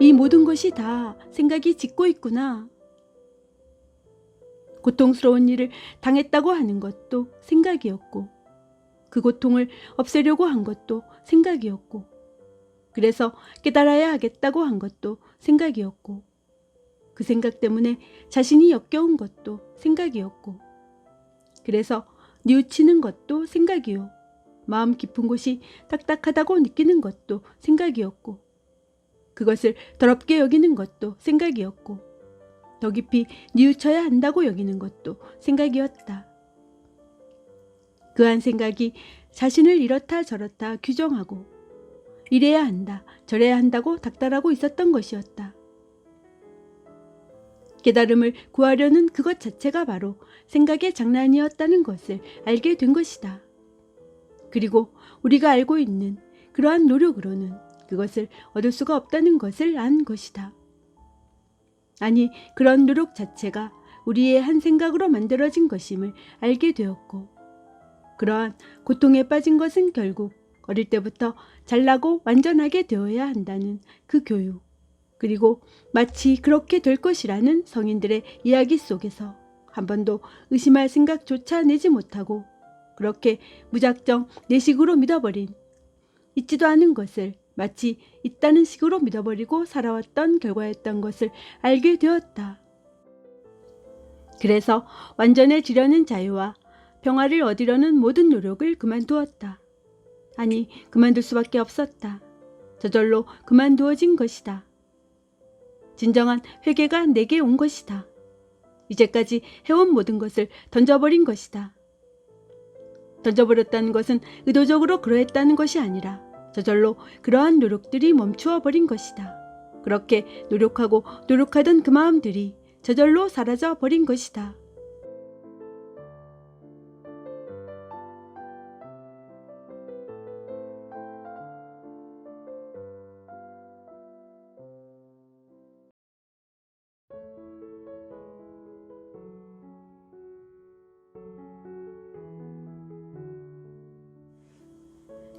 이 모든 것이 다 생각이 짓고 있구나. 고통스러운 일을 당했다고 하는 것도 생각이었고, 그 고통을 없애려고 한 것도 생각이었고, 그래서 깨달아야 하겠다고 한 것도 생각이었고, 그 생각 때문에 자신이 역겨운 것도 생각이었고, 그래서 뉘우치는 것도 생각이요. 마음 깊은 곳이 딱딱하다고 느끼는 것도 생각이었고, 그것을 더럽게 여기는 것도 생각이었고, 더 깊이 뉘우쳐야 한다고 여기는 것도 생각이었다. 그한 생각이 자신을 이렇다 저렇다 규정하고, 이래야 한다, 저래야 한다고 닥달하고 있었던 것이었다. 깨달음을 구하려는 그것 자체가 바로 생각의 장난이었다는 것을 알게 된 것이다. 그리고 우리가 알고 있는 그러한 노력으로는 그것을 얻을 수가 없다는 것을 안 것이다. 아니, 그런 노력 자체가 우리의 한 생각으로 만들어진 것임을 알게 되었고, 그러한 고통에 빠진 것은 결국 어릴 때부터 잘나고 완전하게 되어야 한다는 그 교육, 그리고 마치 그렇게 될 것이라는 성인들의 이야기 속에서 한 번도 의심할 생각조차 내지 못하고 그렇게 무작정 내 식으로 믿어버린 있지도 않은 것을 마치 있다는 식으로 믿어버리고 살아왔던 결과였던 것을 알게 되었다. 그래서 완전해지려는 자유와 평화를 얻으려는 모든 노력을 그만두었다. 아니, 그만둘 수밖에 없었다. 저절로 그만두어진 것이다. 진정한 회개가 내게 온 것이다. 이제까지 해온 모든 것을 던져버린 것이다. 던져버렸다는 것은 의도적으로 그러했다는 것이 아니라 저절로 그러한 노력들이 멈추어 버린 것이다. 그렇게 노력하고 노력하던 그 마음들이 저절로 사라져 버린 것이다.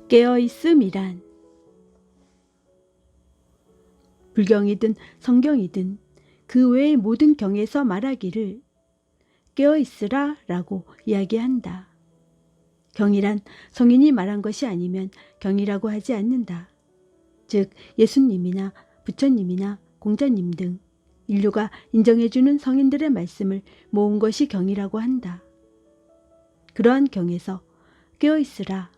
깨어 있음이란 불경이든 성경이든 그 외의 모든 경에서 말하기를 깨어 있으라 라고 이야기한다. 경이란 성인이 말한 것이 아니면 경이라고 하지 않는다. 즉 예수님이나 부처님이나 공자님 등 인류가 인정해주는 성인들의 말씀을 모은 것이 경이라고 한다. 그러한 경에서 깨어있으라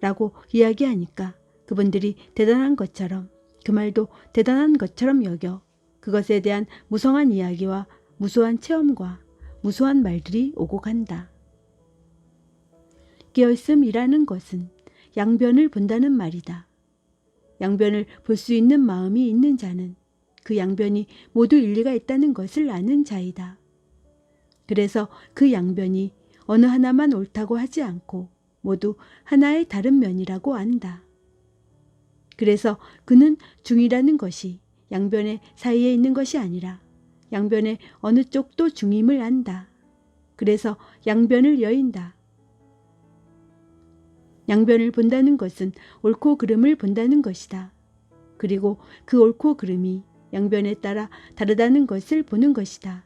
라고 이야기하니까 그분들이 대단한 것처럼 그 말도 대단한 것처럼 여겨 그것에 대한 무성한 이야기와 무수한 체험과 무수한 말들이 오고 간다. 깨어있음이라는 것은 양변을 본다는 말이다. 양변을 볼 수 있는 마음이 있는 자는 그 양변이 모두 일리가 있다는 것을 아는 자이다. 그래서 그 양변이 어느 하나만 옳다고 하지 않고 모두 하나의 다른 면이라고 안다. 그래서 그는 중이라는 것이 양변의 사이에 있는 것이 아니라 양변의 어느 쪽도 중임을 안다. 그래서 양변을 여인다. 양변을 본다는 것은 옳고 그름을 본다는 것이다. 그리고 그 옳고 그름이 양변에 따라 다르다는 것을 보는 것이다.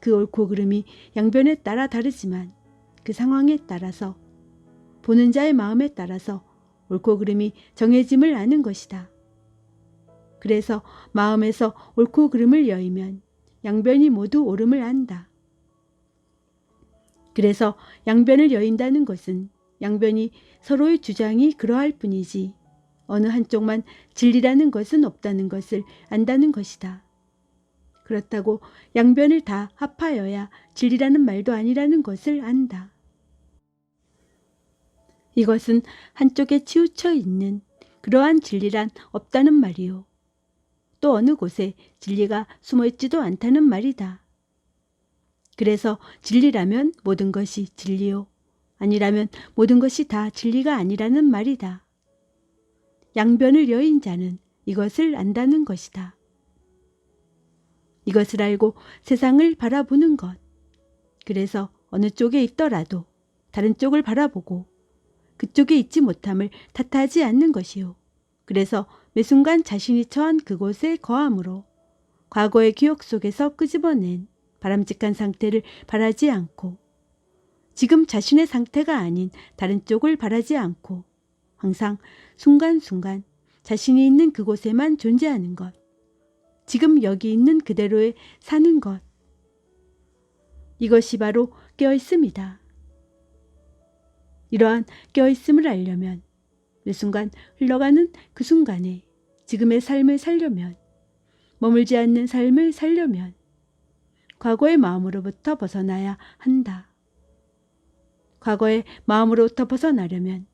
그 옳고 그름이 양변에 따라 다르지만 그 상황에 따라서 보는 자의 마음에 따라서 옳고 그름이 정해짐을 아는 것이다. 그래서 마음에서 옳고 그름을 여이면 양변이 모두 옳음을 안다. 그래서 양변을 여인다는 것은 양변이 서로의 주장이 그러할 뿐이지 어느 한쪽만 진리라는 것은 없다는 것을 안다는 것이다. 그렇다고 양변을 다 합하여야 진리라는 말도 아니라는 것을 안다. 이것은 한쪽에 치우쳐 있는 그러한 진리란 없다는 말이요. 또 어느 곳에 진리가 숨어 있지도 않다는 말이다. 그래서 진리라면 모든 것이 진리요. 아니라면 모든 것이 다 진리가 아니라는 말이다. 양변을 여인 자는 이것을 안다는 것이다. 이것을 알고 세상을 바라보는 것. 그래서 어느 쪽에 있더라도 다른 쪽을 바라보고 그쪽에 있지 못함을 탓하지 않는 것이요. 그래서 매 순간 자신이 처한 그곳에 거함으로 과거의 기억 속에서 끄집어낸 바람직한 상태를 바라지 않고 지금 자신의 상태가 아닌 다른 쪽을 바라지 않고 항상 순간순간 자신이 있는 그곳에만 존재하는 것. 지금 여기 있는 그대로에 사는 것. 이것이 바로 깨어있음이다. 이러한 깨어있음을 알려면 매 순간 흘러가는 그 순간에 지금의 삶을 살려면 머물지 않는 삶을 살려면 과거의 마음으로부터 벗어나야 한다. 과거의 마음으로부터 벗어나려면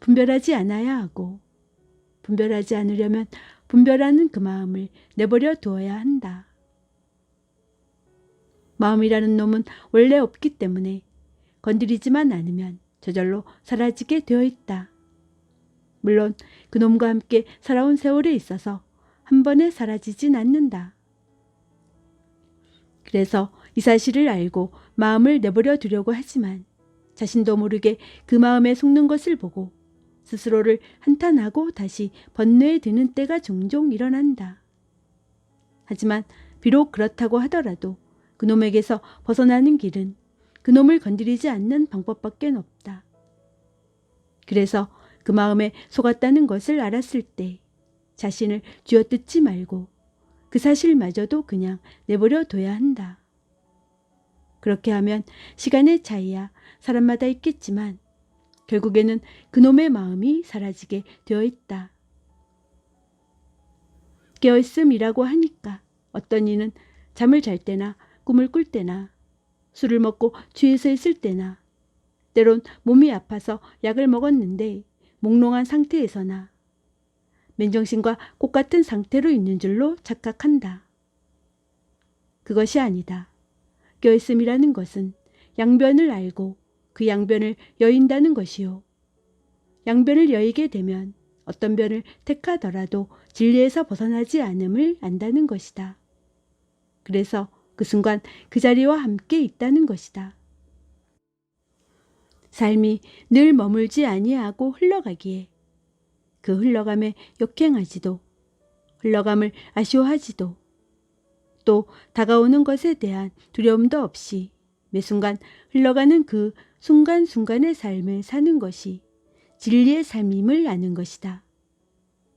분별하지 않아야 하고 분별하지 않으려면 분별하는 그 마음을 내버려 두어야 한다. 마음이라는 놈은 원래 없기 때문에 건드리지만 않으면 저절로 사라지게 되어 있다. 물론 그 놈과 함께 살아온 세월에 있어서 한 번에 사라지진 않는다. 그래서 이 사실을 알고 마음을 내버려 두려고 하지만 자신도 모르게 그 마음에 속는 것을 보고 스스로를 한탄하고 다시 번뇌에 드는 때가 종종 일어난다. 하지만 비록 그렇다고 하더라도 그놈에게서 벗어나는 길은 그놈을 건드리지 않는 방법밖에 없다. 그래서 그 마음에 속았다는 것을 알았을 때 자신을 쥐어뜯지 말고 그 사실마저도 그냥 내버려 둬야 한다. 그렇게 하면 시간의 차이야 사람마다 있겠지만 결국에는 그놈의 마음이 사라지게 되어 있다. 깨어있음이라고 하니까 어떤 이는 잠을 잘 때나 꿈을 꿀 때나 술을 먹고 취해서 있을 때나 때론 몸이 아파서 약을 먹었는데 몽롱한 상태에서나 맨정신과 꽃같은 상태로 있는 줄로 착각한다. 그것이 아니다. 깨어있음이라는 것은 양변을 알고 그 양변을 여인다는 것이요. 양변을 여이게 되면 어떤 변을 택하더라도 진리에서 벗어나지 않음을 안다는 것이다. 그래서 그 순간 그 자리와 함께 있다는 것이다. 삶이 늘 머물지 아니하고 흘러가기에 그 흘러감에 역행하지도 흘러감을 아쉬워하지도 또 다가오는 것에 대한 두려움도 없이 매 순간 흘러가는 그 순간순간의 삶을 사는 것이 진리의 삶임을 아는 것이다.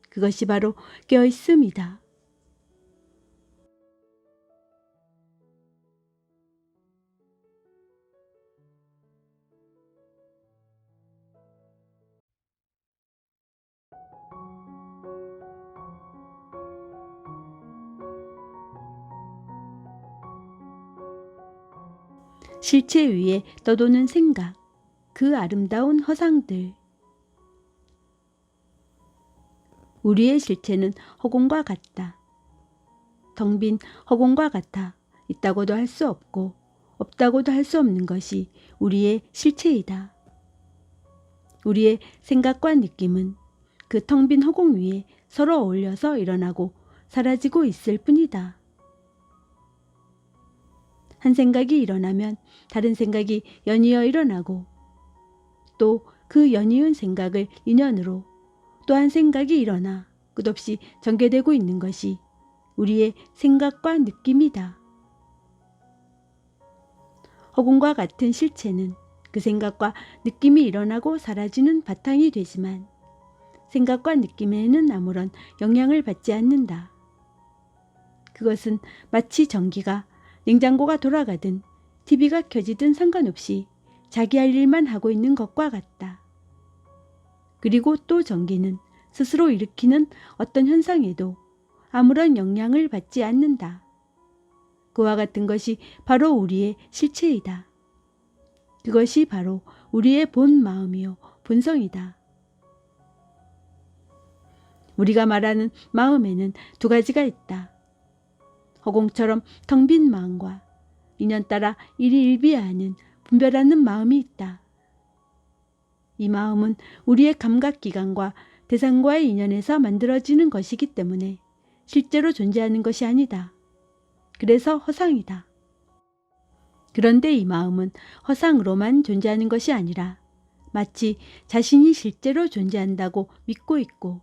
그것이 바로 깨어있음이다. 실체 위에 떠도는 생각, 그 아름다운 허상들. 우리의 실체는 허공과 같다. 텅빈 허공과 같아 있다고도 할 수 없고 없다고도 할 수 없는 것이 우리의 실체이다. 우리의 생각과 느낌은 그 텅 빈 허공 위에 서로 어울려서 일어나고 사라지고 있을 뿐이다. 한 생각이 일어나면 다른 생각이 연이어 일어나고 또 그 연이은 생각을 인연으로 또 한 생각이 일어나 끝없이 전개되고 있는 것이 우리의 생각과 느낌이다. 허공과 같은 실체는 그 생각과 느낌이 일어나고 사라지는 바탕이 되지만 생각과 느낌에는 아무런 영향을 받지 않는다. 그것은 마치 전기가 냉장고가 돌아가든 TV가 켜지든 상관없이 자기 할 일만 하고 있는 것과 같다. 그리고 또 전기는 스스로 일으키는 어떤 현상에도 아무런 영향을 받지 않는다. 그와 같은 것이 바로 우리의 실체이다. 그것이 바로 우리의 본 마음이요, 본성이다. 우리가 말하는 마음에는 두 가지가 있다. 허공처럼 텅 빈 마음과 인연 따라 일희일비하는 분별하는 마음이 있다. 이 마음은 우리의 감각기관과 대상과의 인연에서 만들어지는 것이기 때문에 실제로 존재하는 것이 아니다. 그래서 허상이다. 그런데 이 마음은 허상으로만 존재하는 것이 아니라 마치 자신이 실제로 존재한다고 믿고 있고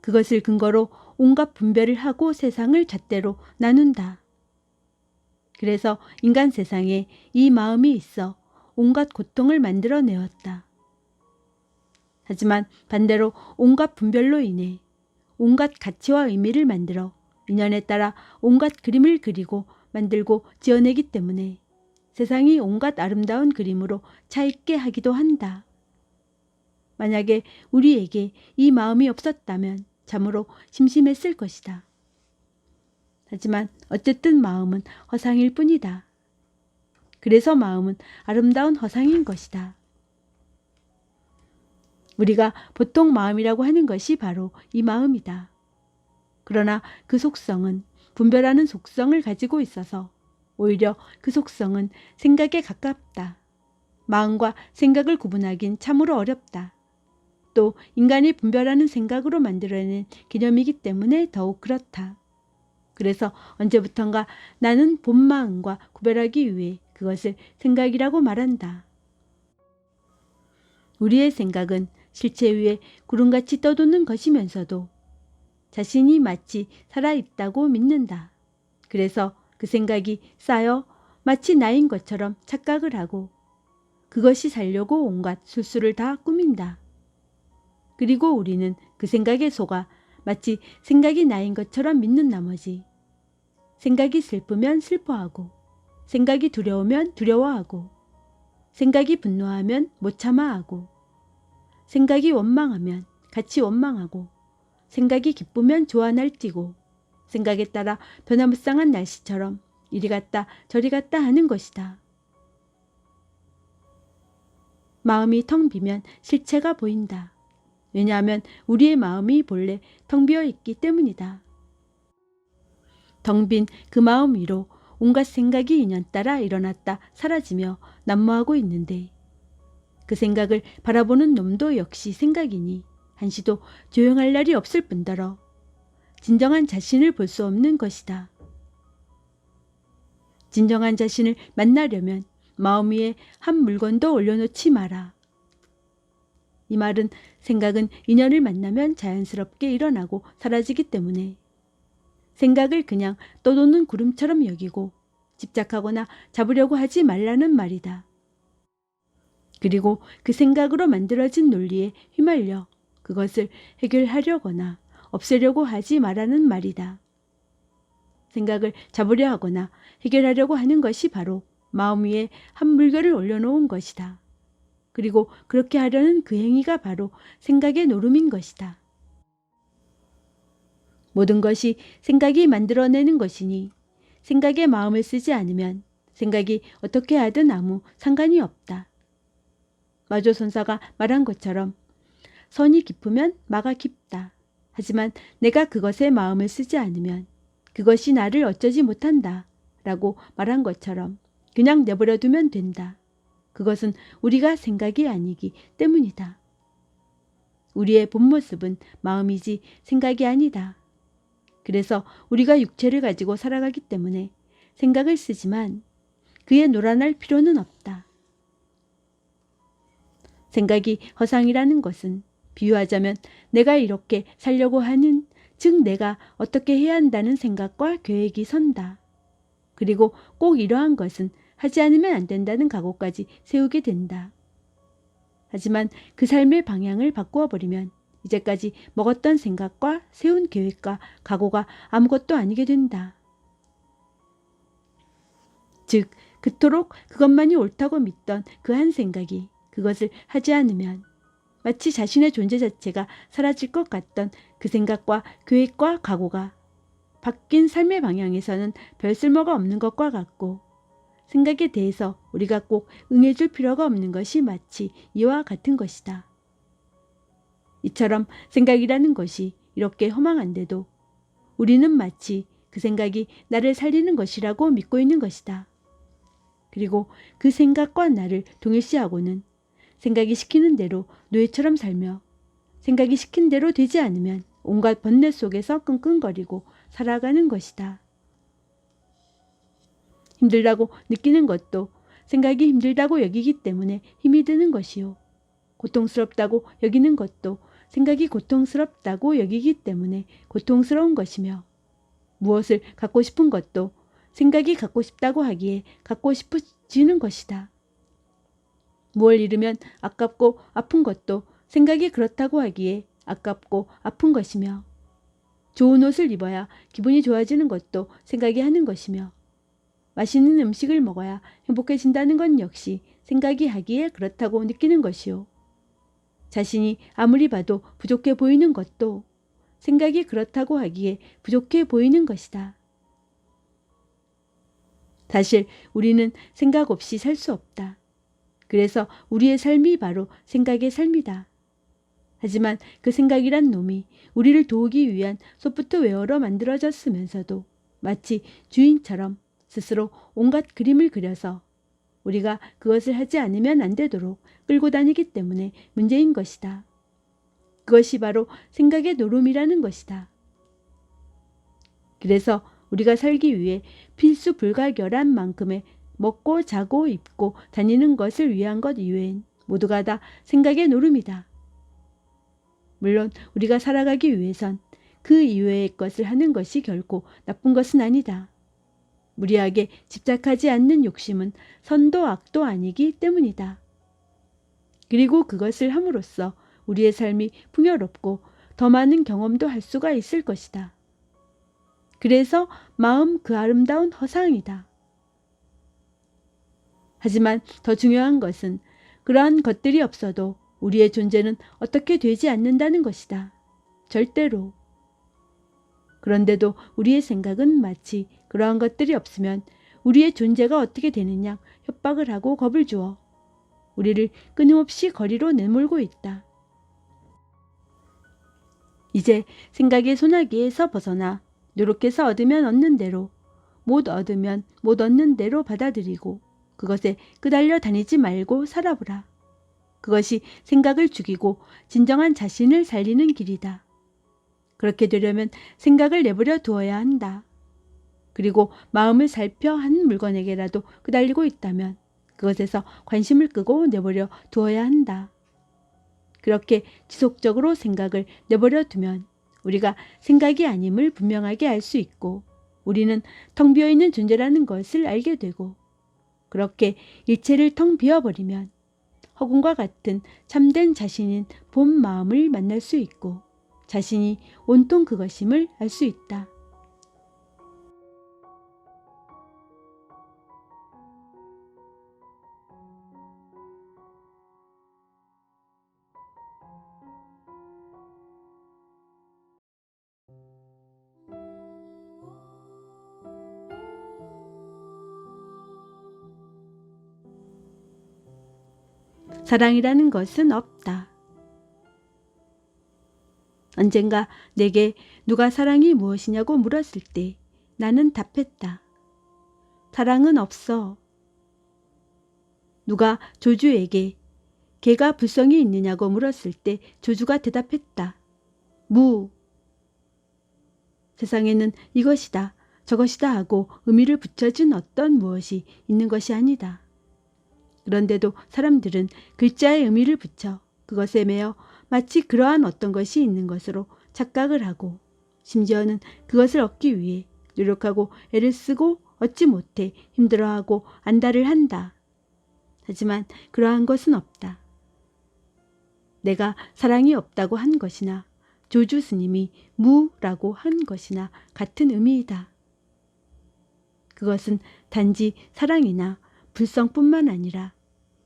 그것을 근거로 온갖 분별을 하고 세상을 잣대로 나눈다. 그래서 인간 세상에 이 마음이 있어 온갖 고통을 만들어내었다. 하지만 반대로 온갖 분별로 인해 온갖 가치와 의미를 만들어 인연에 따라 온갖 그림을 그리고 만들고 지어내기 때문에 세상이 온갖 아름다운 그림으로 차있게 하기도 한다. 만약에 우리에게 이 마음이 없었다면 참으로 심심했을 것이다. 하지만 어쨌든 마음은 허상일 뿐이다. 그래서 마음은 아름다운 허상인 것이다. 우리가 보통 마음이라고 하는 것이 바로 이 마음이다. 그러나 그 속성은 분별하는 속성을 가지고 있어서 오히려 그 속성은 생각에 가깝다. 마음과 생각을 구분하긴 참으로 어렵다. 또 인간이 분별하는 생각으로 만들어낸 개념이기 때문에 더욱 그렇다. 그래서 언제부턴가 나는 본 마음과 구별하기 위해 그것을 생각이라고 말한다. 우리의 생각은 실체 위에 구름같이 떠도는 것이면서도 자신이 마치 살아있다고 믿는다. 그래서 그 생각이 쌓여 마치 나인 것처럼 착각을 하고 그것이 살려고 온갖 술수를 다 꾸민다. 그리고 우리는 그 생각에 속아 마치 생각이 나인 것처럼 믿는 나머지 생각이 슬프면 슬퍼하고 생각이 두려우면 두려워하고 생각이 분노하면 못 참아하고 생각이 원망하면 같이 원망하고 생각이 기쁘면 좋아 날뛰고 생각에 따라 변화무쌍한 날씨처럼 이리 갔다 저리 갔다 하는 것이다. 마음이 텅 비면 실체가 보인다. 왜냐하면 우리의 마음이 본래 텅 비어 있기 때문이다. 텅 빈 그 마음 위로 온갖 생각이 인연 따라 일어났다 사라지며 난무하고 있는데 그 생각을 바라보는 놈도 역시 생각이니 한시도 조용할 날이 없을 뿐더러 진정한 자신을 볼 수 없는 것이다. 진정한 자신을 만나려면 마음 위에 한 물건도 올려놓지 마라. 이 말은 생각은 인연을 만나면 자연스럽게 일어나고 사라지기 때문에 생각을 그냥 떠도는 구름처럼 여기고 집착하거나 잡으려고 하지 말라는 말이다. 그리고 그 생각으로 만들어진 논리에 휘말려 그것을 해결하려거나 없애려고 하지 말라는 말이다. 생각을 잡으려 하거나 해결하려고 하는 것이 바로 마음 위에 한 물결을 올려놓은 것이다. 그리고 그렇게 하려는 그 행위가 바로 생각의 노름인 것이다. 모든 것이 생각이 만들어내는 것이니 생각에 마음을 쓰지 않으면 생각이 어떻게 하든 아무 상관이 없다. 마조 선사가 말한 것처럼 선이 깊으면 마가 깊다. 하지만 내가 그것에 마음을 쓰지 않으면 그것이 나를 어쩌지 못한다. 라고 말한 것처럼 그냥 내버려 두면 된다. 그것은 우리가 생각이 아니기 때문이다. 우리의 본 모습은 마음이지 생각이 아니다. 그래서 우리가 육체를 가지고 살아가기 때문에 생각을 쓰지만 그에 놀아날 필요는 없다. 생각이 허상이라는 것은 비유하자면 내가 이렇게 살려고 하는 즉 내가 어떻게 해야 한다는 생각과 계획이 선다. 그리고 꼭 이러한 것은 하지 않으면 안 된다는 각오까지 세우게 된다. 하지만 그 삶의 방향을 바꾸어 버리면 이제까지 먹었던 생각과 세운 계획과 각오가 아무것도 아니게 된다. 즉, 그토록 그것만이 옳다고 믿던 그 한 생각이 그것을 하지 않으면 마치 자신의 존재 자체가 사라질 것 같던 그 생각과 계획과 각오가 바뀐 삶의 방향에서는 별 쓸모가 없는 것과 같고 생각에 대해서 우리가 꼭 응해줄 필요가 없는 것이 마치 이와 같은 것이다. 이처럼 생각이라는 것이 이렇게 허망한데도 우리는 마치 그 생각이 나를 살리는 것이라고 믿고 있는 것이다. 그리고 그 생각과 나를 동일시하고는 생각이 시키는 대로 노예처럼 살며 생각이 시킨 대로 되지 않으면 온갖 번뇌 속에서 끙끙거리고 살아가는 것이다. 힘들다고 느끼는 것도 생각이 힘들다고 여기기 때문에 힘이 드는 것이요. 고통스럽다고 여기는 것도 생각이 고통스럽다고 여기기 때문에 고통스러운 것이며 무엇을 갖고 싶은 것도 생각이 갖고 싶다고 하기에 갖고 싶어지는 것이다. 무엇을 잃으면 아깝고 아픈 것도 생각이 그렇다고 하기에 아깝고 아픈 것이며 좋은 옷을 입어야 기분이 좋아지는 것도 생각이 하는 것이며 맛있는 음식을 먹어야 행복해진다는 건 역시 생각이 하기에 그렇다고 느끼는 것이요. 자신이 아무리 봐도 부족해 보이는 것도 생각이 그렇다고 하기에 부족해 보이는 것이다. 사실 우리는 생각 없이 살 수 없다. 그래서 우리의 삶이 바로 생각의 삶이다. 하지만 그 생각이란 놈이 우리를 도우기 위한 소프트웨어로 만들어졌으면서도 마치 주인처럼 스스로 온갖 그림을 그려서 우리가 그것을 하지 않으면 안 되도록 끌고 다니기 때문에 문제인 것이다. 그것이 바로 생각의 노름이라는 것이다. 그래서 우리가 살기 위해 필수 불가결한 만큼의 먹고 자고 입고 다니는 것을 위한 것 이외엔 모두가 다 생각의 노름이다. 물론 우리가 살아가기 위해선 그 이외의 것을 하는 것이 결코 나쁜 것은 아니다. 무리하게 집착하지 않는 욕심은 선도 악도 아니기 때문이다. 그리고 그것을 함으로써 우리의 삶이 풍요롭고 더 많은 경험도 할 수가 있을 것이다. 그래서 마음 그 아름다운 허상이다. 하지만 더 중요한 것은 그러한 것들이 없어도 우리의 존재는 어떻게 되지 않는다는 것이다. 절대로. 그런데도 우리의 생각은 마치 그러한 것들이 없으면 우리의 존재가 어떻게 되느냐 협박을 하고 겁을 주어 우리를 끊임없이 거리로 내몰고 있다. 이제 생각의 소나기에서 벗어나 노력해서 얻으면 얻는 대로 못 얻으면 못 얻는 대로 받아들이고 그것에 끄달려 다니지 말고 살아보라. 그것이 생각을 죽이고 진정한 자신을 살리는 길이다. 그렇게 되려면 생각을 내버려 두어야 한다. 그리고 마음을 살펴 한 물건에게라도 끄달리고 있다면 그것에서 관심을 끄고 내버려 두어야 한다. 그렇게 지속적으로 생각을 내버려 두면 우리가 생각이 아님을 분명하게 알 수 있고 우리는 텅 비어 있는 존재라는 것을 알게 되고 그렇게 일체를 텅 비워버리면 허공과 같은 참된 자신인 본 마음을 만날 수 있고 자신이 온통 그것임을 알 수 있다. 사랑이라는 것은 없다. 언젠가 내게 누가 사랑이 무엇이냐고 물었을 때 나는 답했다. 사랑은 없어. 누가 조주에게 개가 불성이 있느냐고 물었을 때 조주가 대답했다. 무. 세상에는 이것이다, 저것이다 하고 의미를 붙여준 어떤 무엇이 있는 것이 아니다. 그런데도 사람들은 글자의 의미를 붙여 그것에 매여 마치 그러한 어떤 것이 있는 것으로 착각을 하고 심지어는 그것을 얻기 위해 노력하고 애를 쓰고 얻지 못해 힘들어하고 안달을 한다. 하지만 그러한 것은 없다. 내가 사랑이 없다고 한 것이나 조주 스님이 무라고 한 것이나 같은 의미이다. 그것은 단지 사랑이나 불성뿐만 아니라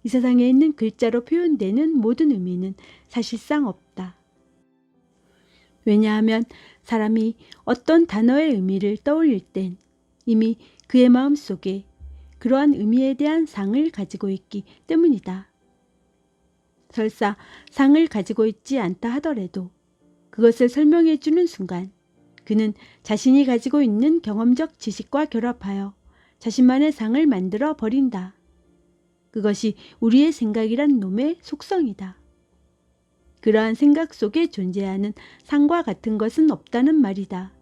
이 세상에 있는 글자로 표현되는 모든 의미는 사실상 없다. 왜냐하면 사람이 어떤 단어의 의미를 떠올릴 땐 이미 그의 마음 속에 그러한 의미에 대한 상을 가지고 있기 때문이다. 설사 상을 가지고 있지 않다 하더라도 그것을 설명해 주는 순간 그는 자신이 가지고 있는 경험적 지식과 결합하여 자신만의 상을 만들어 버린다. 그것이 우리의 생각이란 놈의 속성이다. 그러한 생각 속에 존재하는 상과 같은 것은 없다는 말이다.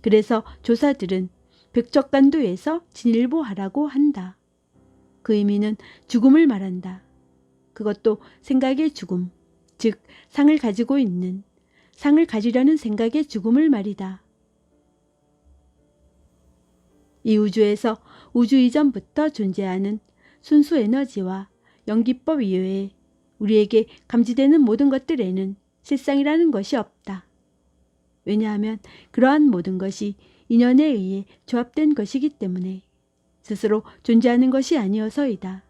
그래서 조사들은 백적간도에서 진일보하라고 한다. 그 의미는 죽음을 말한다. 그것도 생각의 죽음, 즉 상을 가지고 있는 상을 가지려는 생각의 죽음을 말이다. 이 우주에서 우주 이전부터 존재하는 순수 에너지와 연기법 이외에 우리에게 감지되는 모든 것들에는 실상이라는 것이 없다. 왜냐하면 그러한 모든 것이 인연에 의해 조합된 것이기 때문에 스스로 존재하는 것이 아니어서이다.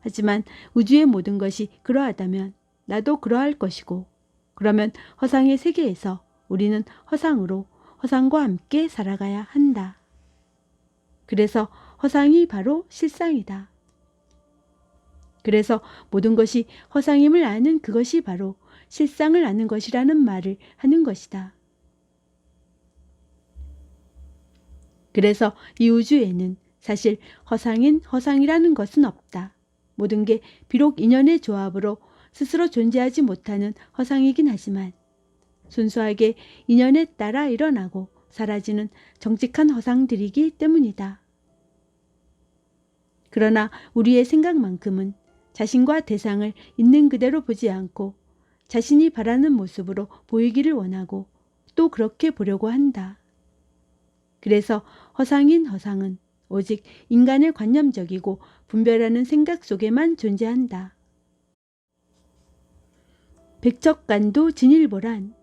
하지만 우주의 모든 것이 그러하다면 나도 그러할 것이고 그러면 허상의 세계에서 우리는 허상으로 허상과 함께 살아가야 한다. 그래서 허상이 바로 실상이다. 그래서 모든 것이 허상임을 아는 그것이 바로 실상을 아는 것이라는 말을 하는 것이다. 그래서 이 우주에는 사실 허상인 허상이라는 것은 없다. 모든 게 비록 인연의 조합으로 스스로 존재하지 못하는 허상이긴 하지만 순수하게 인연에 따라 일어나고 사라지는 정직한 허상들이기 때문이다. 그러나 우리의 생각만큼은 자신과 대상을 있는 그대로 보지 않고 자신이 바라는 모습으로 보이기를 원하고 또 그렇게 보려고 한다. 그래서 허상인 허상은 오직 인간의 관념적이고 분별하는 생각 속에만 존재한다. 백척간도 진일보란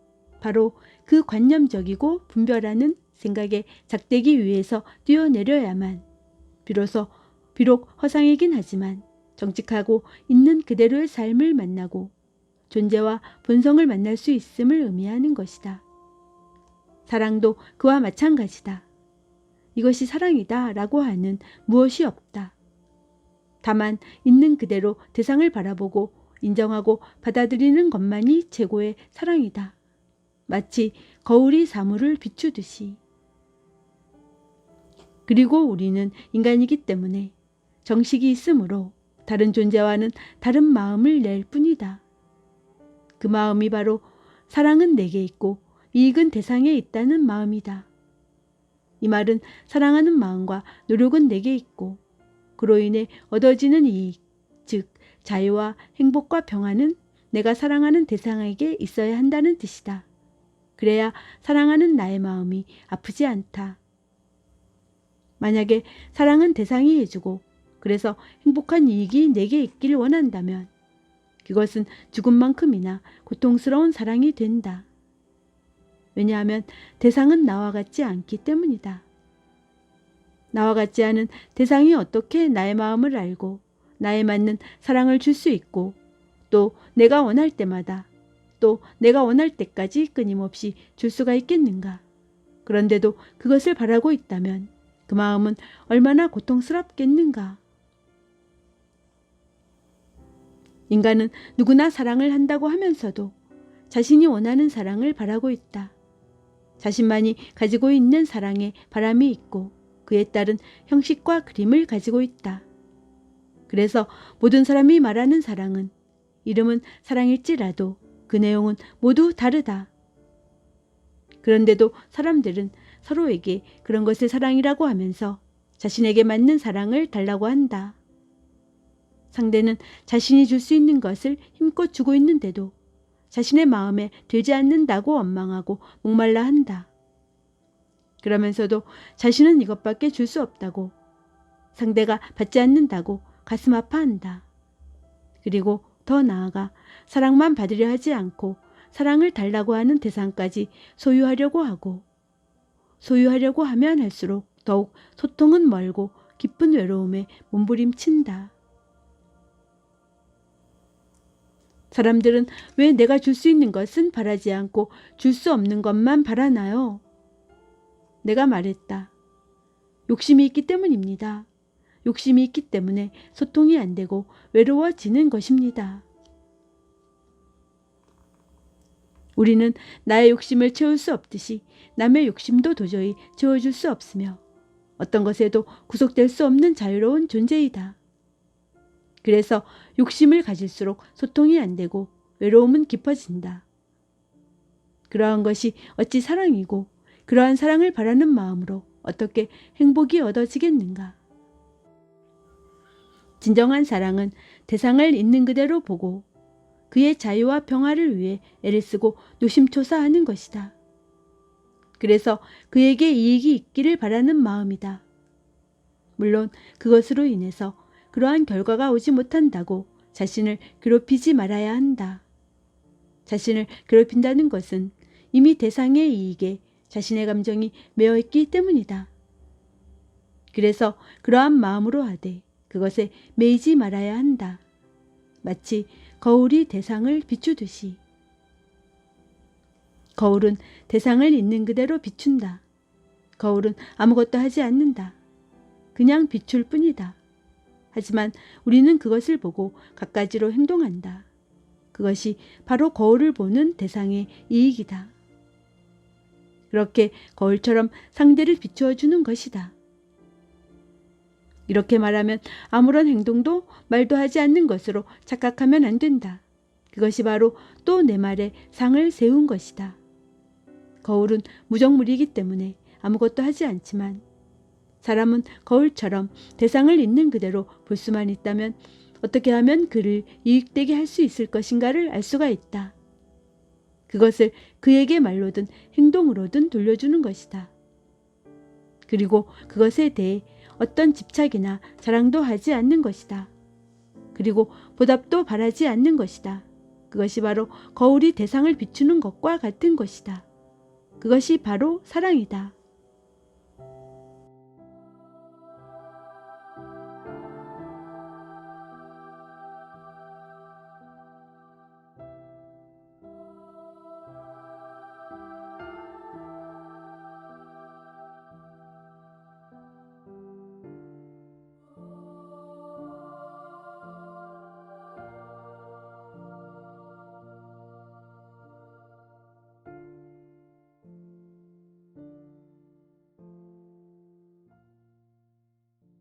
바로 그 관념적이고 분별하는 생각에 작대기 위해서 뛰어내려야만 비로소 비록 허상이긴 하지만 정직하고 있는 그대로의 삶을 만나고 존재와 본성을 만날 수 있음을 의미하는 것이다. 사랑도 그와 마찬가지다. 이것이 사랑이다 라고 하는 무엇이 없다. 다만 있는 그대로 대상을 바라보고 인정하고 받아들이는 것만이 최고의 사랑이다. 마치 거울이 사물을 비추듯이. 그리고 우리는 인간이기 때문에 정식이 있으므로 다른 존재와는 다른 마음을 낼 뿐이다. 그 마음이 바로 사랑은 내게 있고 이익은 대상에 있다는 마음이다. 이 말은 사랑하는 마음과 노력은 내게 있고 그로 인해 얻어지는 이익, 즉 자유와 행복과 평안은 내가 사랑하는 대상에게 있어야 한다는 뜻이다. 그래야 사랑하는 나의 마음이 아프지 않다. 만약에 사랑은 대상이 해주고 그래서 행복한 이익이 내게 있기를 원한다면 그것은 죽음만큼이나 고통스러운 사랑이 된다. 왜냐하면 대상은 나와 같지 않기 때문이다. 나와 같지 않은 대상이 어떻게 나의 마음을 알고 나에 맞는 사랑을 줄 수 있고 또 내가 원할 때마다 또 내가 원할 때까지 끊임없이 줄 수가 있겠는가. 그런데도 그것을 바라고 있다면 그 마음은 얼마나 고통스럽겠는가. 인간은 누구나 사랑을 한다고 하면서도 자신이 원하는 사랑을 바라고 있다. 자신만이 가지고 있는 사랑에 바람이 있고 그에 따른 형식과 그림을 가지고 있다. 그래서 모든 사람이 말하는 사랑은 이름은 사랑일지라도 그 내용은 모두 다르다. 그런데도 사람들은 서로에게 그런 것을 사랑이라고 하면서 자신에게 맞는 사랑을 달라고 한다. 상대는 자신이 줄 수 있는 것을 힘껏 주고 있는데도 자신의 마음에 되지 않는다고 원망하고 목말라 한다. 그러면서도 자신은 이것밖에 줄 수 없다고 상대가 받지 않는다고 가슴 아파한다. 그리고 더 나아가 사랑만 받으려 하지 않고 사랑을 달라고 하는 대상까지 소유하려고 하고 소유하려고 하면 할수록 더욱 소통은 멀고 깊은 외로움에 몸부림친다. 사람들은 왜 내가 줄 수 있는 것은 바라지 않고 줄 수 없는 것만 바라나요? 내가 말했다. 욕심이 있기 때문입니다. 욕심이 있기 때문에 소통이 안 되고 외로워지는 것입니다. 우리는 나의 욕심을 채울 수 없듯이 남의 욕심도 도저히 채워줄 수 없으며 어떤 것에도 구속될 수 없는 자유로운 존재이다. 그래서 욕심을 가질수록 소통이 안 되고 외로움은 깊어진다. 그러한 것이 어찌 사랑이고 그러한 사랑을 바라는 마음으로 어떻게 행복이 얻어지겠는가. 진정한 사랑은 대상을 있는 그대로 보고 그의 자유와 평화를 위해 애를 쓰고 노심초사하는 것이다. 그래서 그에게 이익이 있기를 바라는 마음이다. 물론 그것으로 인해서 그러한 결과가 오지 못한다고 자신을 괴롭히지 말아야 한다. 자신을 괴롭힌다는 것은 이미 대상의 이익에 자신의 감정이 매여 있기 때문이다. 그래서 그러한 마음으로 하되 그것에 매이지 말아야 한다. 마치 거울이 대상을 비추듯이. 거울은 대상을 있는 그대로 비춘다. 거울은 아무것도 하지 않는다. 그냥 비출 뿐이다. 하지만 우리는 그것을 보고 갖가지로 행동한다. 그것이 바로 거울을 보는 대상의 이익이다. 그렇게 거울처럼 상대를 비추어 주는 것이다. 이렇게 말하면 아무런 행동도 말도 하지 않는 것으로 착각하면 안 된다. 그것이 바로 또 내 말에 상을 세운 것이다. 거울은 무정물이기 때문에 아무것도 하지 않지만 사람은 거울처럼 대상을 있는 그대로 볼 수만 있다면 어떻게 하면 그를 이익되게 할 수 있을 것인가를 알 수가 있다. 그것을 그에게 말로든 행동으로든 돌려주는 것이다. 그리고 그것에 대해 어떤 집착이나 자랑도 하지 않는 것이다. 그리고 보답도 바라지 않는 것이다. 그것이 바로 거울이 대상을 비추는 것과 같은 것이다. 그것이 바로 사랑이다.